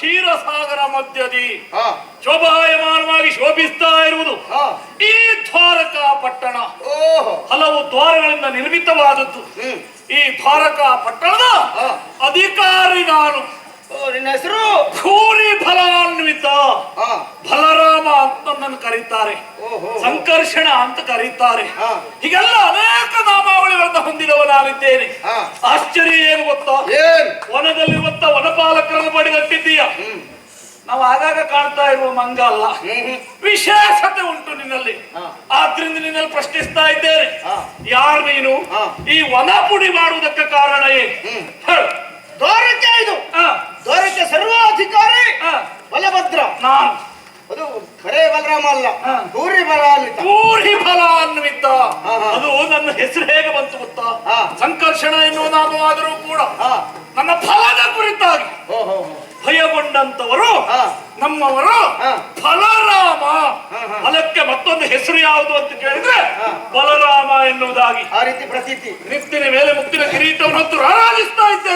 ಕ್ಷೀರಸಾಗರ ಮಧ್ಯದಿ ಶೋಭಾಯಮಾನವಾಗಿ ಶೋಭಿಸ್ತಾ ಇರುವುದು. ಈ ದ್ವಾರಕ ಪಟ್ಟಣ. ಓಹೋ. ಹಲವು ದ್ವಾರಗಳಿಂದ ನಿರ್ಮಿತವಾದದ್ದು. ಈ ದ್ವಾರಕ ಪಟ್ಟಣದ. ಅಧಿಕಾರಿ ನಾನು. ಹೆಸರು? ಭೂರಿ ಫಲಾನ್ವಿತ. ಫಲರಾಮ ಬಲರಾಮ ಅಂತ ನನ್ನ ಕರೀತಾರೆ. ಸಂಕರ್ಷಣ ಅಂತ ಕರೀತಾರೆ. ಹೀಗೆಲ್ಲ ಅನೇಕ ನಾಮಾವಳಿಗಳನ್ನು ಹೊಂದಿದವ ನಾನಿದ್ದೇನೆ ಆಶ್ಚರ್ಯ ಏನು ಗೊತ್ತಾ? ವನದಲ್ಲಿರುವಂತ ವನಪಾಲಕರನ್ನು ಬಡಿಗಟ್ಟಿದ್ದೀಯ ನಾವು ಆಗಾಗ ಕಾಣ್ತಾ ಇರುವ ಮಂಗ ಅಲ್ಲ. ವಿಶೇಷತೆ ಉಂಟು ನಿನ್ನಲ್ಲಿ. ಆದ್ರಿಂದ ನಿನ್ನಲ್ಲಿ ಪ್ರಶ್ನಿಸ್ತಾ ಇದ್ದೇನೆ. ಯಾರು ನೀನು. ಈ ವನ ಪುಡಿ ಮಾಡುವುದಕ್ಕೆ ಕಾರಣ ಏನು? ದ್ವಾರಕ್ಕೆ ಇದು ಹಾ, ದ್ವಾರಕ್ಕೆ ಸರ್ವಾಧಿಕಾರಿ. ಬಲಭದ್ರ. ನಾನು. ಅದು ಖರೇ ಬಲರಾಮ ಅಲ್ಲ. ಊರಿ ಬಲ ಬಲಾನ್ವಿತ ಪೂರಿ ಬಲ ಹಾ. ಅದು ನನ್ನ ಹೆಸರು ಹೇಗೆ ಬಂತು ಗೊತ್ತಾ. ಸಂಕರ್ಷಣ ಎನ್ನುವ ನಾಮವಾದರೂ ಕೂಡ ನನ್ನ ಫಲದ ಕುರಿತಾಗಿ. ಓಹೋ ಭಯಗೊಂಡಂತವರು ಹಾ. ನಮ್ಮವರು ಹಾ. ಫಲರಾಮ. ಫಲಕ್ಕೆ ಮತ್ತೊಂದು ಹೆಸರು ಯಾವುದು ಅಂತ ಕೇಳಿದ್ರೆ. ಬಲರಾಮ ಎನ್ನುವುದಾಗಿ ಆ ರೀತಿ ಪ್ರತೀತಿ ನಿತ್ತಿನ ಮೇಲೆ ಮುಕ್ತಿನ ಕಿರೀಟವನ್ನು ಹೊತ್ತು ರಾರಾಜಿಸ್ತಾ ಅಂತ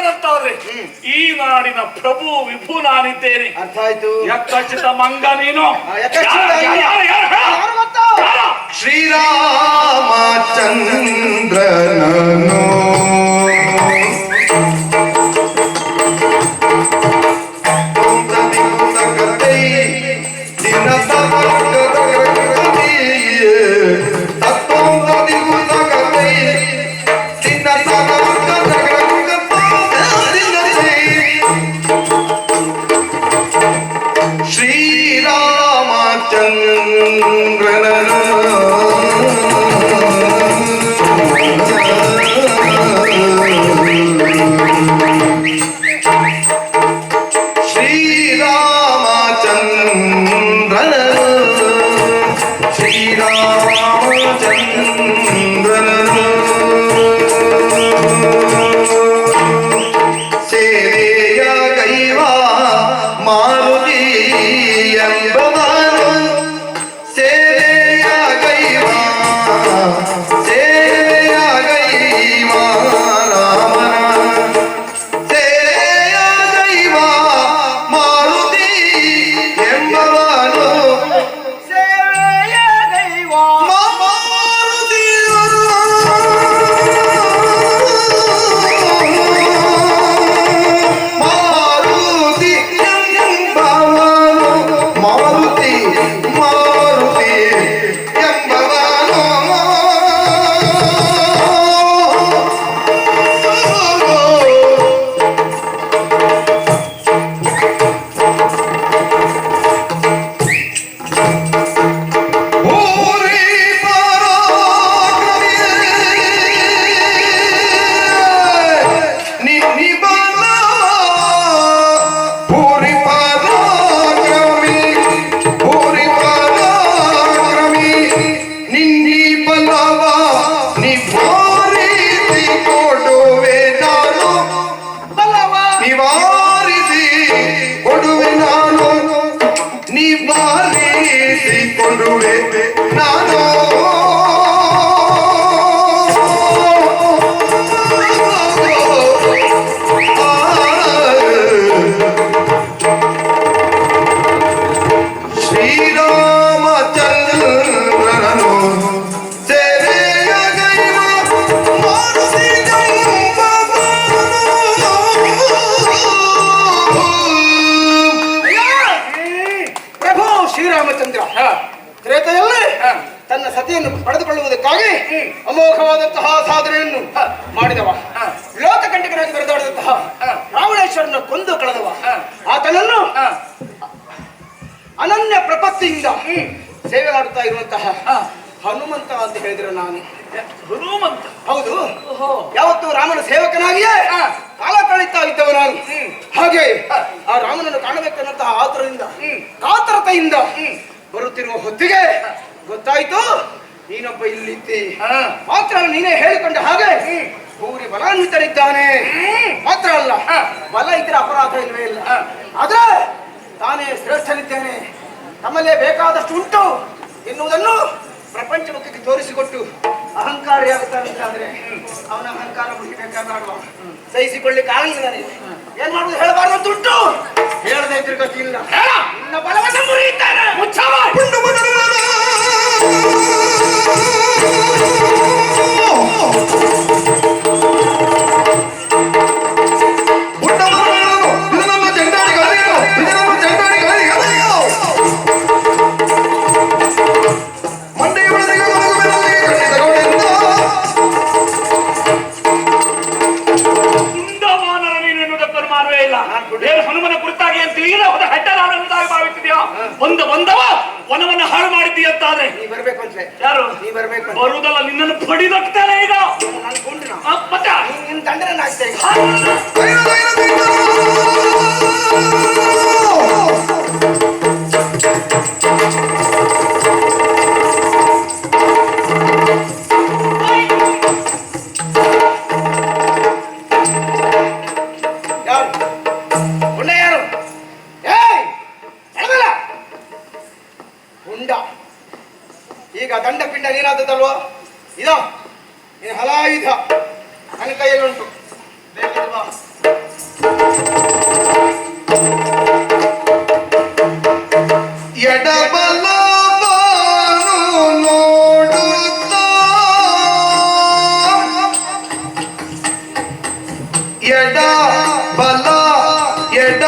ಹ್ಮ್. ಈ ನಾಡಿನ ಪ್ರಭು ವಿಭು ನಾನಿದ್ದೇನೆ ಅರ್ಥ ಆಯ್ತು ಯಕ್ಕಚಿತ ಮಂಗ ನೀನು ಶ್ರೀರಾಮ ಯಕ್ಕಚಿತ ಇರುವಂತಹ. ಹನುಮಂತ ಅಂತ ಹೇಳಿದ್ರೆ ನಾನು ಹನುಮಂತ ಹೌದು ಯಾವತ್ತು ರಾಮನ ಸೇವಕನಾಗಿಯೇ. ಕಾಲ ಕಳೀತಾ ಇದ್ದವ ನಾನು. ಹಾಗೆ ಆ ರಾಮನನ್ನು ಕಾಣಬೇಕನ್ನಂತಹ ಆತರದಿಂದ. ಕಾತರತೆಯಿಂದ ಬರುತ್ತಿರುವ ಹೊತ್ತಿಗೆ ಗೊತ್ತಾಯ್ತು ನೀನೊಬ್ಬ ಇಲ್ಲಿದ್ದಿ ಹಾ. ಮಾತ್ರ ನೀನೇ ಹೇಳಿಕೊಂಡ ಹಾಗೆ ಊರಿ ಭೂರಿ ಬಲಾನ್ವಿತನಿದ್ದಾನೆ ಮಾತ್ರ ಅಲ್ಲ. ಬಲ ಇದ್ರೆ ಅಪರಾಧ ಇಲ್ವೇ ಇಲ್ಲ. ಆದ್ರೆ ತಾನೇ ಶ್ರೇಷ್ಠನಿದ್ದೇನೆ ತಮ್ಮಲ್ಲೇ ಬೇಕಾದಷ್ಟು ಉಂಟು ಎನ್ನುವುದನ್ನು ಪ್ರಪಂಚ ಮುಖಕ್ಕೆ ತೋರಿಸಿಕೊಟ್ಟು ಅಹಂಕಾರ ಆಗ್ತಾನಂತಾದ್ರೆ ಅವನ ಅಹಂಕಾರ ಮುಗಿಬೇಕಾಗುವ ಸಹಿಸಿಕೊಳ್ಳಿಕ್ಕೆ ಆಗಲಿಲ್ಲ ನನಗೆ ಏನ್ ಮಾಡುದು ಹೇಳಬಾರ್ದು ದುಡ್ಡು ಹೇಳದೇ ಗತಿ ಇಲ್ಲ. ನಿನ್ನ ಬಲವನ್ನು ಮುರಿಯುತ್ತಾನೆ ಮುಚ್ಚವ ಅಂತಲೇ ಯಾರು? ನೀ ಬರ್ಬೇಕು ಅಂತ. ಬರುವುದಲ್ಲ ನಿನ್ನನ್ನು ಪಡಿದಾಗ್ತಾರೆ ಈಗ. ನಾನು ಕೊಂಡ್ರು ಆ, ಮತ್ತೆ? ನೀನ್ ನಿನ್ನ ದಂಡನ ಯಾರು? ಹುಂಡ ಯಾರು? ಏಯ್ ಎಳಗಲ್ಲ ಹುಂಡ. ಈಗ ದಂಡ ಪಿಂಡ ನೀನಾದದಲ್ವೋ ಇದೋ ನೀನು ಹಲಾಯುಧ ನನ್ನ ಕೈಯಲ್ಲಿ ಉಂಟು ಬೇಕಿದ್ರೆ ಬಾ ಎಡಬಲವನ್ನು ನೋಡುತ್ತಾ? ಎಡ ಬಲ ಎಡ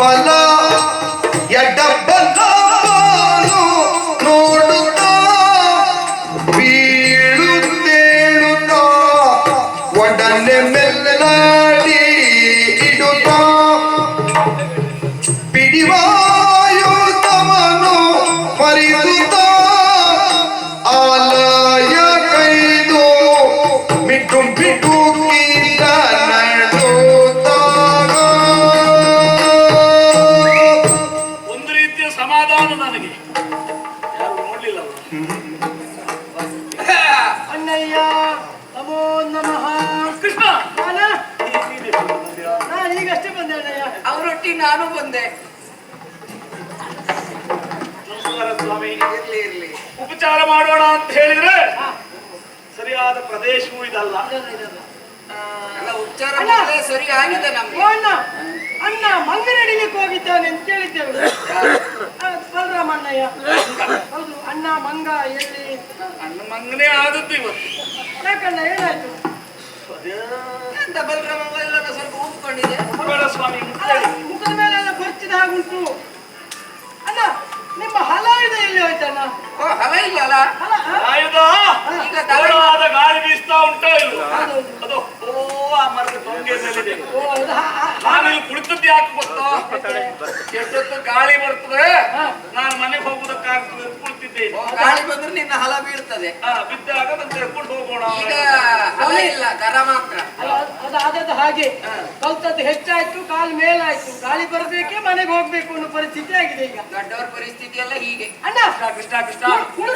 ಬಲ, ಎಡ ನನಗೆ? ಯಾರು ನೋಡ್ಲಿಲ್ಲ. ಅಣ್ಣಯ್ಯ ನಮೋ ನಮಃ. ಕೃಷ್ಣ! ನಾನ? ಈಗಷ್ಟೇ ಬಂದೆ ಅಣ್ಣಯ್ಯ. ಅವರೊಟ್ಟಿ ನಾನು ಬಂದೆ. ನಮಸ್ಕಾರ ಸ್ವಾಮಿ. ಇರ್ಲಿ ಇರ್ಲಿ. ಉಪಚಾರ ಮಾಡೋಣ ಅಂತ ಹೇಳಿದ್ರೆ ಸರಿಯಾದ ಪ್ರದೇಶವೂ ಇದಲ್ಲ. ಅಲ್ಲ. ಮಾಡಿದ್ರೆ ಸರಿ ಆಗಿದೆ ನಮ್ಗೆ. ಅಣ್ಣ ಮಂಗನ ಮಂಗ ನಡಿಲಿಕ್ಕೆ ಹೋಗಿದ್ದಾನೆ ಅಂತ ಕೇಳಿದ್ದೇವೆ. ಆ, ಬಲರಾಮ ಅಣ್ಣಯ್ಯ ಹೌದು ಅಣ್ಣ ಮಂಗ ಎಲ್ಲಿ? ಅಣ್ಣ ಮಂಗನೇ ಆದದ್ದು ಇವತ್ತು. ಯಾಕಣ್ಣ ಏನಾಯ್ತು? ಎಂತ ಬಲರಾಮ ಎಲ್ಲರ ಸ್ವಲ್ಪ ಬೇಡ ಸ್ವಾಮಿ ಮುಖದ ಮೇಲೆ ಮೇಲೆಲ್ಲ ಕೊಚ್ಚಿದ ಹಾಗುಂಟು. ಅಣ್ಣ ನಿಮ್ಮ ಹಲ ಇದೆ ಎಲ್ಲಿ ಹೋಯ್ತಣ್ಣ ಹಲ ಇಲ್ಲ ಅಲ್ಲ? ಈಗ ಗಾಳಿ ಬೀಸ್ತಾ ಉಂಟೋ ಇಲ್ವೋ ಹೌದೌದು. ಅದು ಓ ಆ ಮರದ ಟೊಂಗೆದಲ್ಲಿದೆ ಓ, ಇದು ಹಾ- ಹಾ- ನಾನು ಇಲ್ಲಿ ಕುಳಿತದ್ದು ಯಾಕೆ ಗೊತ್ತೋ ಎಷ್ಟೊತ್ತು ಗಾಳಿ ಬರ್ತದೆ. ನಾನು ಮನೆಗೆ ಕುಳಿತಿದ್ದೇನೆ ಓ, ಗಾಳಿ ಬಂದ್ರೆ ನಿನ್ನ ಹಲ ಬೀಳ್ತದೆ. ಬಿದ್ದಾಗ ಮತ್ತೆ ತೆಗೆದುಕೊಂಡು ಹೋಗೋಣ. ಈಗ ಹಲ ಇಲ್ಲ ದರ ಮಾತ್ರ. ಅದಾದದ್ದು ಹಾಗೆ. ಕಲ್ತದ್ದು ಹೆಚ್ಚಾಯ್ತು ಕಾಲ್ ಮೇಲಾಯ್ತು. ಗಾಳಿ ಬರಬೇಕೆ ಮನೆಗೆ ಹೋಗ್ಬೇಕು ಅನ್ನೋ ಪರಿಸ್ಥಿತಿ ಆಗಿದೆ ಈಗ. ದೊಡ್ಡವರ ಪರಿಸ್ಥಿತಿ ಎಲ್ಲ ಹೀಗೆ. ಅಣ್ಣ.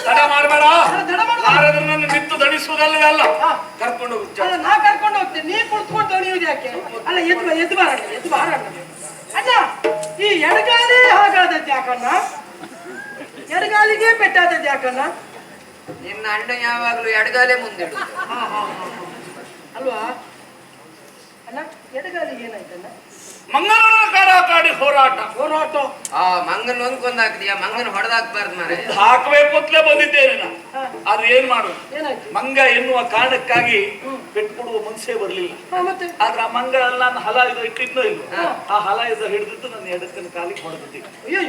ತಡ ಮಾಡಬೇಡ ಅಲ್ಲ, ತಡ ಮಾಡ್ಬೇಡ. ನಾರದನನ್ನು ನಿಂತು ದಣಿಸುವುದಲ್ಲವೇ ಅಲ್ಲ. ಕರ್ಕೊಂಡು ನಾ ಕರ್ಕೊಂಡು ಹೋಗ್ತೇನೆ ನೀ ಕುಳಿತುಕೊಂಡು ತೊಳೆಯುವುದು ಯಾಕೆ? ಅಲ್ಲ ಎದ್ದು ಎದ್ದು ಬಾರ ಎದ್ದು ಬಾರ ಅಣ್ಣ ಈ ಎಡಗಾಲಿ ಹಾಗಾದದ್ದು ಯಾಕಣ್ಣ? ಎಡಗಾಲಿಗೆ ಪೆಟ್ಟಾದದ್ದು ಯಾಕಣ್ಣ? ನಿನ್ನ ಅಣ್ಣ ಯಾವಾಗ್ಲೂ ಎಡಗಾಲೆ ಮುಂದೆ. ಹಾ, ಹಾ, ಹಾ, ಹಾ. ಅಲ್ವಾ? ಅಣ್ಣ ಎಡಗಾಲಿಗೆ ಏನಾಯ್ತಣ್ಣ? ಮಂಗನ ಕಾಡಿ ಹೋರಾಟ. ಹೋರಾಟ. ಆ ಮಂಗನ್ ಒಂದ್ಕೊಂದ್ ಹಾಕ್ದಿಯಾ ಮಂಗನ್ ಹೊಡೆದಾಕ್ಬಾರ್ದು ಮಾರೆ ಹಾಕಬೇಕು ಅಂತಲೇ ಬಂದಿದ್ದೇನೆ ನಾನು. ಆದ್ರೆ ಏನ್ ಮಾಡುದು ಏನಾಯ್ತು? ಮಂಗ ಎನ್ನುವ ಕಾರಣಕ್ಕಾಗಿ ಬಿಟ್ಕೊಡುವ ಮನಸ್ಸೇ ಬರ್ಲಿಲ್ಲ. ಆದ್ರೆ ಆ ಮಂಗ ನಾನು ಹಲ ಇದು ಇಟ್ಟಿದ್ನೋ ಇಲ್ಲ ಆ ಹಲ ಇದು ಹಿಡಿದಿದ್ದು ನನ್ನ ಎಡಕಿನ ಕಾಲಿಗೆ ಹೊಡೆದಿದ್ದೆ. ಅಯ್ಯೋ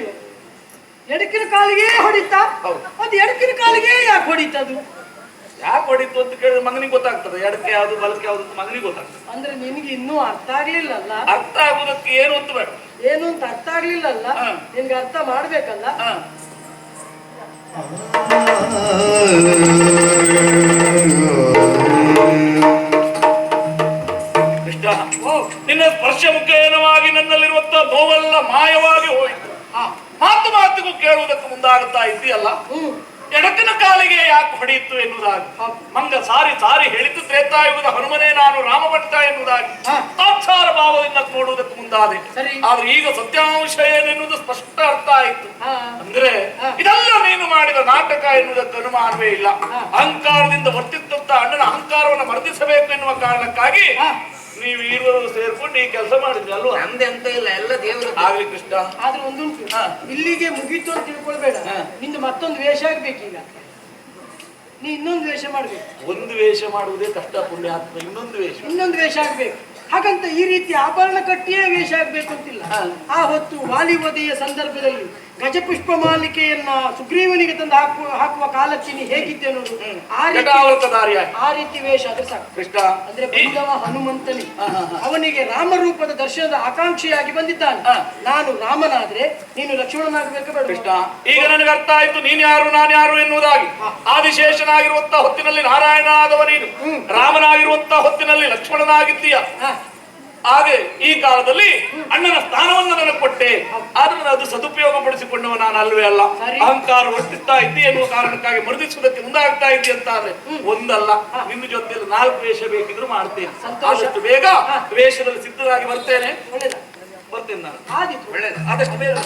ಎಡಕಿನ ಕಾಲಿಗೆ ಹೊಡಿತಾ? ಹೌದು. ಅದು ಎಡಕಿನ ಕಾಲಿಗೆ ಯಾಕೆ ಹೊಡಿತದು ಯಾಕೆ ಹೊಡಿತು ಅಂತ ಕೇಳಿದ್ರೆ ಮಗನಿಗೆ ಗೊತ್ತಾಗ್ತದೆ. ಎಡಕ್ಕೆ ಯಾವ್ದು ಬಲಕ್ಕೆ ಯಾವ್ದು ಅಂತ ಮಗನಿಗೆ ಗೊತ್ತಾಗ್ತದೆ. ಅಂದ್ರೆ ನಿನ್ಗೆ ಇನ್ನೂ ಅರ್ಥ ಆಗ್ಲಿಲ್ಲಲ್ಲ? ಅರ್ಥ ಆಗುದಕ್ಕೆ ಏನು ಅಂತ ಬೇಡ. ಏನು ಅಂತ ಅರ್ಥ ಆಗ್ಲಿಲ್ಲಲ್ಲ. ನಿನ್ಗೆ ಅರ್ಥ ಮಾಡ್ಬೇಕಲ್ಲ? ಹಾ. ಕೃಷ್ಣ ನಿನ್ನ ಸ್ಪರ್ಶ ಮುಖೇನವಾಗಿ ನನ್ನಲ್ಲಿರುವಂತ ನೋವೆಲ್ಲ ಮಾಯವಾಗಿ ಹೋಯಿತು. ಮಾತು ಮಾತಿಗೂ ಕೇಳುವುದಕ್ಕೆ ಮುಂದಾಗುತ್ತಾ ಇದ್ದೀಯಲ್ಲ? ಹ್ಮ್. ಎಡಕಿನ ಕಾಲಿಗೆ ಯಾಕೆ ಹೊಡೆಯಿತು ಎನ್ನುವುದಾಗಿ? ಮಂಗ ಸಾರಿ ಸಾರಿ ಹೇಳಿದ್ದು ತ್ರೇತಾಯುಗದ ಹನುಮನೇ ನಾನು ರಾಮಭಟ್ಟ ಎನ್ನುವುದಾಗಿ. ತಾತ್ಸಾರ ಭಾವದಿಂದ ನೋಡುವುದಕ್ಕೆ ಮುಂದಾದೆ. ಆದ್ರೆ ಈಗ ಸತ್ಯಾಂಶ ಏನೆನ್ನುವುದು ಸ್ಪಷ್ಟ ಅರ್ಥ ಆಯ್ತು ಹಾ ಅಂದ್ರೆ ಹಾ. ಇದೆಲ್ಲ ನೀನು ಮಾಡಿದ ನಾಟಕ ಎನ್ನುವುದಕ್ಕೆ ಅನುಮಾನವೇ ಇಲ್ಲ. ಅಹಂಕಾರದಿಂದ ವರ್ತಿತ್ತಂತ ಅಣ್ಣನ ಅಹಂಕಾರವನ್ನು ಮರ್ದಿಸಬೇಕು ಎನ್ನುವ ಕಾರಣಕ್ಕಾಗಿ. ನೀವು ಇರುವರು ಸೇರ್ಕೊಂಡು ಈ ಕೆಲಸ ಮಾಡಿದ್ರಿ ಅಲ್ವಾ? ನಮ್ದೆ ಅಂತ ಇಲ್ಲ ಎಲ್ಲ ದೇವರು ಆಗ್ಲಿ ಕೃಷ್ಣ. ಆದ್ರೆ ಒಂದುಂಟು ಹಾ. ಇಲ್ಲಿಗೆ ಮುಗೀತು ಅಂತ ತಿಳ್ಕೊಳ್ಬೇಡ. ನಿಂದು ಮತ್ತೊಂದು ವೇಷ ಆಗ್ಬೇಕೀಗ. ನೀ ಇನ್ನೊಂದು ವೇಷ ಮಾಡ್ಬೇಕು. ಒಂದು ವೇಷ ಮಾಡುವುದೇ ಕಷ್ಟ ಪುಣ್ಯಾತ್ಮ ಇನ್ನೊಂದು ವೇಷ. ಇನ್ನೊಂದು ವೇಷ ಆಗ್ಬೇಕು. ಹಾಗಂತ ಈ ರೀತಿ ಆಭರಣ ಕಟ್ಟಿಯೇ ವೇಷ ಆಗ್ಬೇಕು ಅಂತಿಲ್ಲ. ಆ ಹೊತ್ತು ವಾಲಿವದಿಯ ಸಂದರ್ಭದಲ್ಲಿ ಗಜಪುಷ್ಪ ಮಾಲಿಕೆಯನ್ನ ಸುಗ್ರೀವನಿಗೆ ತಂದು ಹಾಕುವ ಹಾಕುವ ಕಾಲಕ್ಕೆ ನೀ ಹೇಗಿದ್ದೆ ನೋಡು ಆ ರೀತಿ ಆ ರೀತಿ ವೇಷ ಅದು ಸಾಕು. ಕೃಷ್ಣ. ಅಂದ್ರೆ ಬಂದವ ಹನುಮಂತನೇ. ಅವನಿಗೆ ರಾಮರೂಪದ ದರ್ಶನದ ಆಕಾಂಕ್ಷಿಯಾಗಿ ಬಂದಿದ್ದಾನೆ. ನಾನು ರಾಮನಾದ್ರೆ ನೀನು ಲಕ್ಷ್ಮಣನಾಗಬೇಕು ಕೃಷ್ಣ ಈಗ ನನಗೆ ಅರ್ಥ ಆಯ್ತು ನೀನ್ ಯಾರು ನಾನು ಯಾರು ಎನ್ನುವುದಾಗಿ. ಆದಿಶೇಷನಾಗಿರುವಂತ ಹೊತ್ತಿನಲ್ಲಿ ನಾರಾಯಣನಾದವ ನೀನು. ರಾಮನಾಗಿರುವಂತ ಹೊತ್ತಿನಲ್ಲಿ ಲಕ್ಷ್ಮಣನಾಗಿದ್ದೀಯ. ಹಾಗೆ ಈ ಕಾಲದಲ್ಲಿ ಅಣ್ಣನ ಸ್ಥಾನವನ್ನು ನನಗೆ ಕೊಟ್ಟೆ. ಆದ್ರೆ ನಾನು ಅದು ಸದುಪಯೋಗ ಪಡಿಸಿಕೊಂಡವ ನಾನು ಅಲ್ವೇ ಅಲ್ಲ. ಅಹಂಕಾರ ವರ್ತಿಸ್ತಾ ಇದ್ದೆ ಎನ್ನುವ ಕಾರಣಕ್ಕಾಗಿ ಮರುದಿಸುವುದಕ್ಕೆ ಮುಂದಾಗ್ತಾ ಇದ್ದೆ ಅಂತ ಆದ್ರೆ ಒಂದಲ್ಲ. ನಿಮ್ಮ ಜೊತೆಯಲ್ಲಿ ನಾಲ್ಕು ವೇಷ ಬೇಕಿದ್ರು ಮಾಡ್ತೇನೆ. ಆದಷ್ಟು ಬೇಗ. ವೇಷದಲ್ಲಿ ಸಿದ್ಧರಾಗಿ ಬರ್ತೇನೆ. ಬರ್ತೇನೆ ನಾನು. ಒಳ್ಳೇದು. ಆದಷ್ಟು ಬೇಗ.